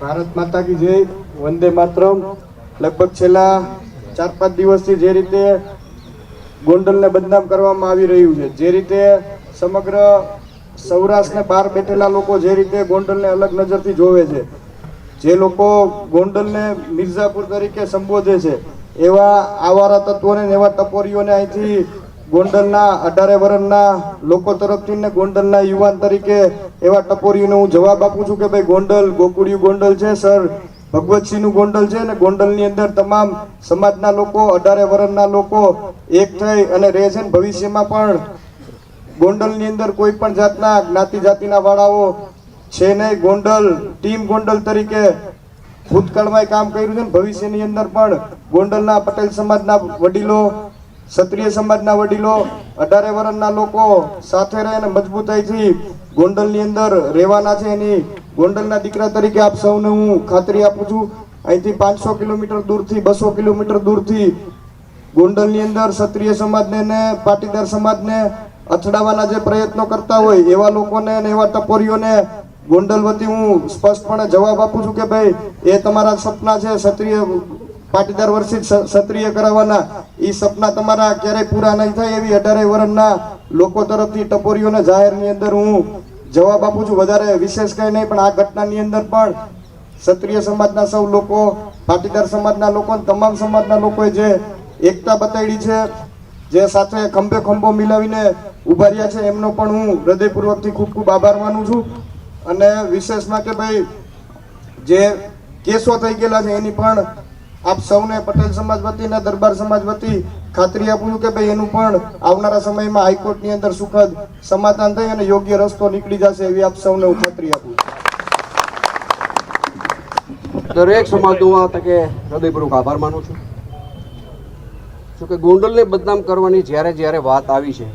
ભારત માતા કી જય, વંદે માતરમ. લગભગ છેલ્લા ચાર પાંચ દિવસથી જે રીતે ગોંડલને બદનામ કરવામાં આવી રહ્યું છે, જે રીતે સમગ્ર સૌરાષ્ટ્રને બહાર બેઠેલા લોકો જે રીતે ગોંડલને અલગ નજરથી જોવે છે, જે લોકો ગોંડલને મિર્ઝાપુર તરીકે સંબોધે છે, એવા આવારા તત્વોને એવા ટપોરીઓને અહીંથી ગોંડલના અઢારે વર્ષના લોકો તરફથી ગોંડલના યુવાન તરીકે એવા ટપોરીઓને હું જવાબ આપું છું કે ભાઈ ગોંડલ, ગોકુળિયું ગોંડલ છે, સર. ભગવતસિંહનું ગોંડલ છે ને ગોંડલની અંદર તમામ સમાજના લોકો, અઢારે વર્ષના લોકો એક થઈ અને રહે છે ભવિષ્યમાં પણ. ગોંડલની અંદર કોઈ પણ જાતના જ્ઞાતિ જાતિના વાળાઓ છે નહીં. ગોંડલ, ટીમ ગોંડલ તરીકે ભૂતકાળમાં કામ કર્યું છે ભવિષ્યની અંદર પણ. ગોંડલના પટેલ સમાજના વડીલો, ક્ષત્રિય સમાજના વડીલો અઢારે વર્ષના લોકો સાથે રહે અને મજબૂતાઈથી ગોંડલની અંદર રહેવાના છે એની. ગોંડલના દીકરા તરીકે આપ સૌને હું ખાતરી આપું છું. અહીંથી પાંચસો કિલોમીટર દૂરથી, બસો કિલોમીટર દૂરથી ગોંડલની અંદર ક્ષત્રિય સમાજને ને પાટીદાર સમાજને અથડાવવાના જે પ્રયત્નો કરતા હોય એવા લોકોને અને એવા ટપોરીઓને ગોંડલ વતી હું સ્પષ્ટપણે જવાબ આપું છું કે ભાઈ, એ તમારા સપના છે ક્ષત્રિય પાટીદાર વર્ષે ક્ષત્રિય કરાવવાના એ સપના તમારા ક્યારેય પૂરા નહીં થાય એવી અઢારે વર્ષના લોકો તરફથી ટપોરીઓના જાહેરની અંદર હું જવાબ આપું છું. વધારે વિશેષ કંઈ નહીં, પણ આ ઘટનાની અંદર પણ ક્ષત્રિય સમાજના સૌ લોકો, પાટીદાર સમાજના લોકો તમામ સમાજના લોકોએ જે એકતા બતાવી છે, જે સાથે ખંભે ખંભો મિલાવીને ઊભા રહ્યા છે, એમનો પણ હું હૃદયપૂર્વકથી ખૂબ ખૂબ આભાર માનું છું. અને વિશેષમાં કે ભાઈ, જે કેસો થઈ ગયેલા છે, એની પણ આપ સૌને પટેલ સમાજ વતી દરબાર સમાજ વતી ખાતરી આપું છું કે ભાઈ એનું પણ આવનારા સમયમાં હાઈકોર્ટની અંદર સુખદ સમાધાન થઈ અને યોગ્ય રસ્તો નીકળી જશે એવી આપ સૌને હું ખાતરી આપું છું. દરેક સમાજનો આ તકે હૃદયપૂર્વક આભાર માનું છું. જો કે ગોંડલને બદનામ કરવાની જ્યારે જ્યારે વાત આવી છે,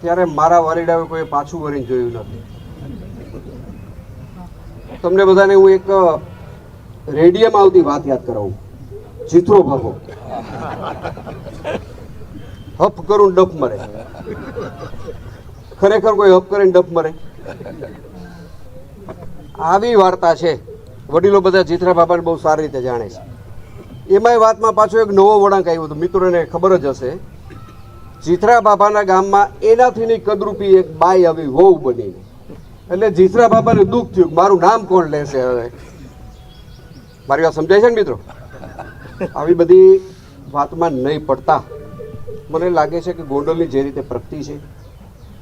ત્યારે મારા વાલીડાએ કોઈ પાછું વળીને જોયું નથી. તમને બધાને હું એક રેડિયમ આવતી વાત યાદ કરાવું. જીથરો ભાગો હપ કરું ડફ મરે. ખરેખર કોઈ હપ કરીને ડફ મરે? આવી વાર્તા છે. વડીલો બધા જીથરા બાબાને બહુ સારી રીતે જાણે છે. એમાંય વાતમાં પાછો એક નવો વળાંક આવ્યો હતો. મિત્રોને ખબર જ હશે. જીથરા બાબાના ગામમાં એનાથીની કદરૂપી એક બાઈ આવી, વહુ બની એટલે જીથરા બાબાને દુઃખ થયું મારું નામ કોણ લેશે હવે? મારી વાત સમજાય છે ને મિત્રો? આવી બધી વાતમાં નહીં પડતા. મને લાગે છે કે ગોંડલની જે રીતે પ્રગતિ છે,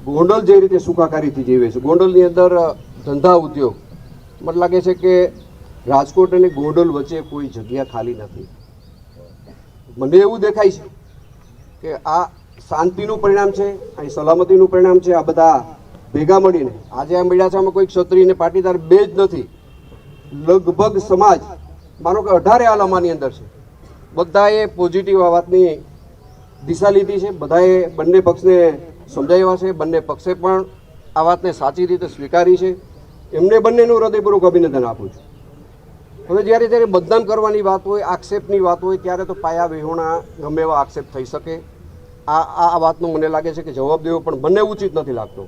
ગોંડલ જે રીતે સુખાકારીથી જીવે છે, ગોંડલની અંદર ધંધા ઉદ્યોગ, મને લાગે છે કે રાજકોટ અને ગોંડલ વચ્ચે કોઈ જગ્યા ખાલી નથી. મને એવું દેખાય છે કે આ શાંતિનું પરિણામ છે અહીં સલામતીનું પરિણામ છે, આ બધા ભેગા મળીને. આજે આ આમાં કોઈ ક્ષત્રિય અને પાટીદાર બે જ નથી. લગભગ સમાજ માનો કે અઢારે આલામાની અંદર છે. બધાએ પોઝિટિવ આ વાતની દિશા લીધી છે. બધાએ બંને પક્ષને સમજાવ્યા છે. બંને પક્ષે પણ આ વાતને સાચી રીતે સ્વીકારી છે. એમને બંનેનું હૃદયપૂર્વક અભિનંદન આપું છું. હવે જ્યારે જ્યારે બદનામ કરવાની વાત હોય આક્ષેપની વાત હોય ત્યારે તો પાયા વિહોણા ગમે એવા આક્ષેપ થઈ શકે. આ આ વાતનું મને લાગે છે કે જવાબ દેવો પણ બંને ઉચિત નથી લાગતો.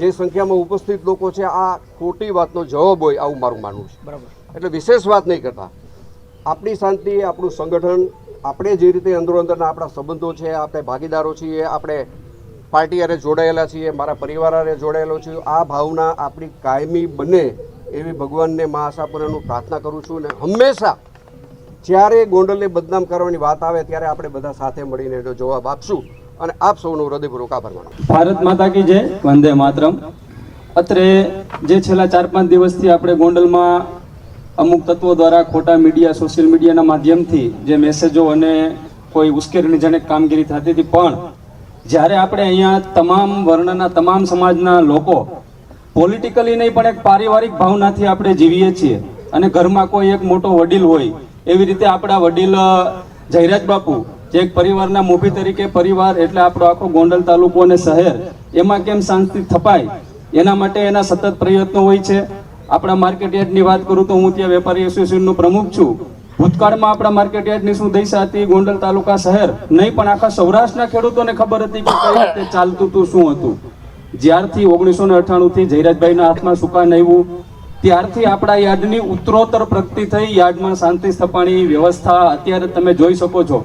જે સંખ્યામાં ઉપસ્થિત લોકો છે આ ખોટી વાતનો જવાબ હોય આવું મારું માનવું છે. બરાબર. એટલે વિશેષ વાત નહીં કરતા. આપણી શાંતિ, આપણું સંગઠન, આપણે જે રીતે અંદરો અંદરના આપણા સંબંધો છે, આપણે ભાગીદારો છીએ, આપણે પાર્ટી અરે જોડાયેલા છીએ, મારા પરિવાર અરે જોડાયેલો છું, આ ભાવના આપણી કાયમી બને એવી ભગવાનને મા આશાપુરાનું પ્રાર્થના કરું છું અને હંમેશા જ્યારે ગોંડલને બદનામ કરવાની વાત આવે ત્યારે આપણે બધા સાથે મળીને એનો જવાબ આપશું અને આપ સૌનો હૃદયપૂર્વક આભાર માનો. ભારત માતા કી જય, વંદે માતરમ. અત્રે જે છેલ્લા ચાર પાંચ દિવસથી આપણે ગોંડલમાં અમુક તત્વો દ્વારા ખોટા મીડિયા સોશિયલ મીડિયાના માધ્યમથી જે મેસેજો અને કોઈ ઉશ્કેરણીજનક કામગીરી થતી હતી. પણ જ્યારે આપણે અહીંયા તમામ વર્ણના, તમામ સમાજના લોકો પોલિટિકલી નહીં, પણ એક પારિવારિક ભાવનાથી આપણે જીવીએ છીએ અને ઘરમાં કોઈ એક મોટો વડીલ હોય, એવી રીતે આપણા વડીલ જયરાજ બાપુ, જે એક પરિવારના મોભી તરીકે પરિવાર એટલે આપણો આખો ગોંડલ તાલુકો અને શહેર, એમાં કેમ શાંતિ થપાય? એના માટે એના સતત પ્રયત્નો હોય છે. આપણા માર્કેટ યાર્ડની વાત કરું તો હું ત્યાં વેપારી એસોસિએશનનો પ્રમુખ છું. ભૂતકાળમાં આપણા માર્કેટ યાર્ડની શું દશા હતી ગોંડલ તાલુકા શહેર, નહીં, પણ આખા સૌરાષ્ટ્રના ખેડૂતોને ખબર હતી કે કઈ રીતે ચાલતું હતું શું હતું. જ્યારથી ઓગણીસો ને અઠ્ઠાણું થી જયરાજભાઈના હાથમાં સુકાન આવ્યું, ત્યારથી આપણા યાર્ડની ઉત્તરોત્તર પ્રગતિ થઈ, યાર્ડમાં શાંતિ સ્થપાણી વ્યવસ્થા અત્યારે તમે જોઈ શકો છો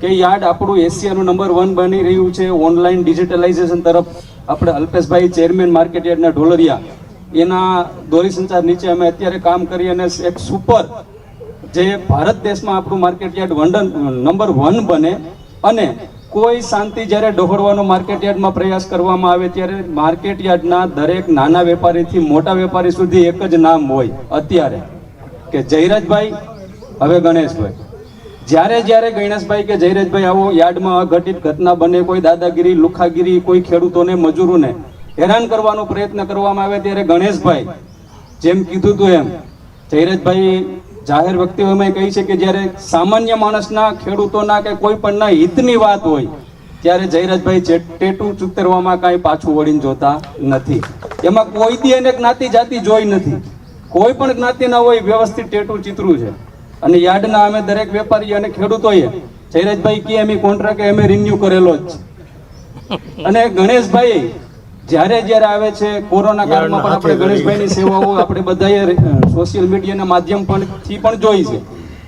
કે યાર્ડ આપણું એશિયાનું નંબર વન બની રહ્યું છે ઓનલાઈન ડિજિટલાઇઝેશન તરફ. આપણે અલ્પેશભાઈ ચેરમેન માર્કેટ યાર્ડના ઢોલરિયા એના દોરી સંચાર નીચે અમે અત્યારે કામ કરી અને એક સુપર જે ભારત દેશમાં આપણું માર્કેટ યાર્ડ વંડન નંબર વન બને અને કોઈ શાંતિ જ્યારે ડહોળવાનો માર્કેટ યાર્ડમાં પ્રયાસ કરવામાં આવે ત્યારે માર્કેટ યાર્ડના દરેક નાના વેપારીથી મોટા વેપારી સુધી એક જ નામ હોય, અત્યારે, કે જયરાજભાઈ, હવે ગણેશભાઈ. જ્યારે જ્યારે ગણેશભાઈ કે જયરાજભાઈ આવો યાર્ડમાં અઘટિત ઘટના બને, કોઈ દાદાગીરી, લુખાગીરી, કોઈ ખેડૂતોને, મજૂરોને હેરાન કરવાનો પ્રયત્ન કરવામાં આવે ત્યારે ગણેશભાઈ, જેમ કીધું હતું એમ, જયરાજભાઈ જાહેર વ્યક્તિઓમાં કહી છે કે જ્યારે સામાન્ય માણસના ખેડૂતોના કે કોઈ પણના હિતની વાત હોય, ત્યારે જયરાજભાઈ ટેટું ચૂતરવામાં કાંઈ પાછું વળીને જોતા નથી. એમાં કોઈ દી એને જ્ઞાતિ જાતિ જોઈ નથી. કોઈ પણ જ્ઞાતિના હોય, વ્યવસ્થિત ટેટુ ચિત્રું છે. અને યાર્ડના અમે દરેક વેપારી અને ખેડૂતોએ જયરાજભાઈ કે એમ કોન્ટ્રાક્ટ અમે રિન્યુ કરેલો જ અને ગણેશભાઈ જ્યારે જ્યારે આવે છે કોરોના કાળમાં પણ આપણે ગણેશભાઈની સેવાઓ આપણે બધાએ સોશિયલ મીડિયાના માધ્યમ પણ થી પણ જોઈ છે.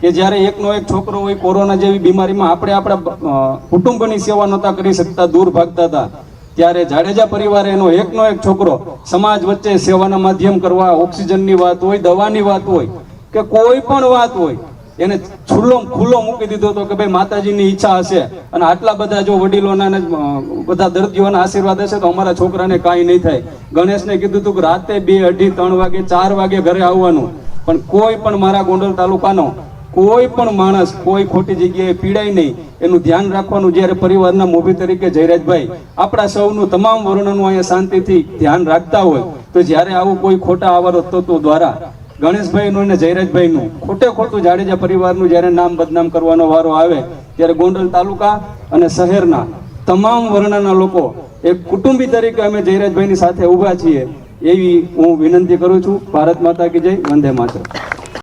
કે જ્યારે એકનો એક છોકરો હોય કોરોના જેવી બીમારીમાં આપણે આપણા કુટુંબની સેવા નહોતા કરી શકતા દૂર ભાગતા હતા. ત્યારે જાડેજા પરિવારે એનો એકનો એક છોકરો સમાજ વચ્ચે સેવાના માધ્યમ કરવા ઓક્સિજનની વાત હોય દવાની વાત હોય કે કોઈ પણ વાત હોય એને ખુલ્લો ખુલ્લો મૂકી દીધો હતો કે ભાઈ માતાજીની ઈચ્છા હશે. અને આટલા બધા જો વડીલોના બધા દર્દીઓના આશીર્વાદ હશે તો અમારા છોકરાને કાંઈ નહીં થાય. ગણેશને કીધું હતું કે રાતે બે અઢી ત્રણ વાગે, ચાર વાગે ઘરે આવવાનું. પણ કોઈ પણ મારા ગોંડલ તાલુકાનો, કોઈ પણ માણસ કોઈ ખોટી જગ્યાએ પીડાય નહીં. એનું ધ્યાન રાખવાનું જ્યારે પરિવારના મોભી તરીકે જયરાજભાઈ, આપણા સૌનું તમામ વર્ણનું અહીંયા શાંતિથી ધ્યાન રાખતા હોય. તો જ્યારે આવું કોઈ ખોટા આવારો તત્વો દ્વારા ગણેશભાઈનું અને જયરાજભાઈનું ખોટે ખોટું જાડેજા પરિવારનું જ્યારે નામ બદનામ કરવાનો વારો આવે, ત્યારે ગોંડલ તાલુકા અને શહેરના તમામ વર્ણના લોકો એક કુટુંબી તરીકે અમે જયરાજભાઈની સાથે ઊભા છીએ. એવી હું વિનંતી કરું છું. ભારત માતા કી જય. વંદે માતરમ.